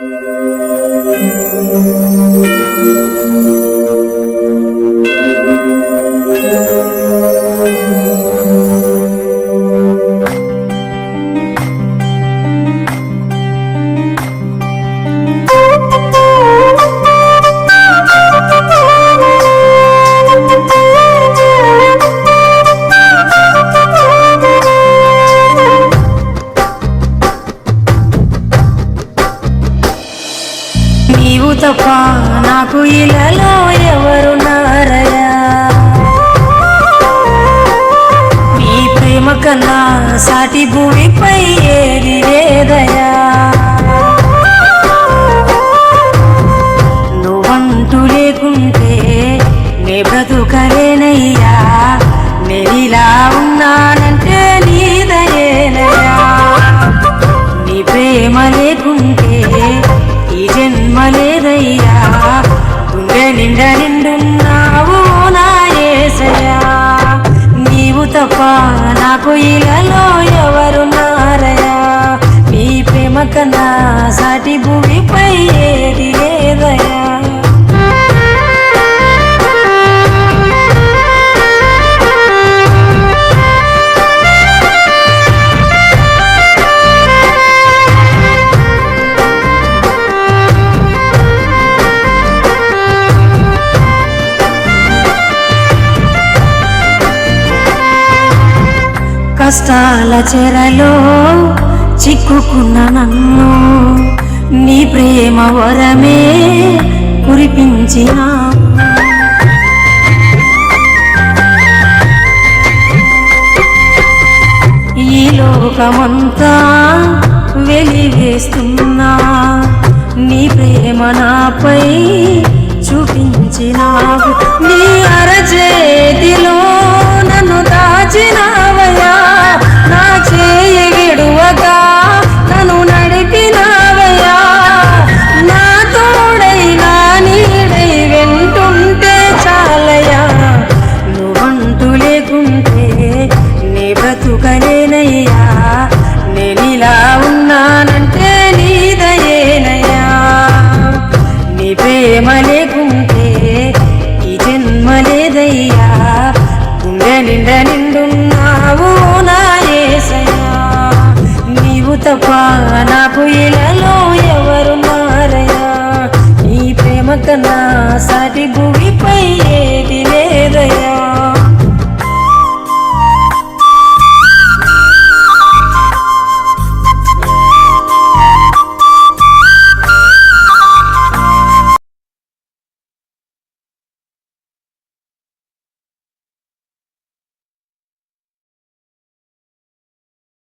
Thank you. నీవు తప్ప నాకు ఇలాలో ఎవరు నారయా నీ ప్రేమ కన్నా సాటి భూమి జన్మ లేదయ్యా గుండె నిండా నిండున్నావు నాయసయా నీవు తప్ప నాకు ఇలాలో నారయా నీ ప్రేమ కన్నా సాటి భూమిపై ఏది లేదయా కష్టాల చెరలో చిక్కుకున్న నన్ను నీ ప్రేమ వరమే కురిపించిన. ఈ లోకమంతా వెలివేస్తున్నా నీ ప్రేమ నాపై చూపించినావు. నీ అరచేతిలో లేదయ్యా గుండె నిండ నిండున్నావు నా ఏసయ్యా నీవు తప్ప నాకు ఇలాలో ఎవరు మారయ్యా. నీ ప్రేమ కన్నా సాటి భూమిపై ఏది లేదయ్యా.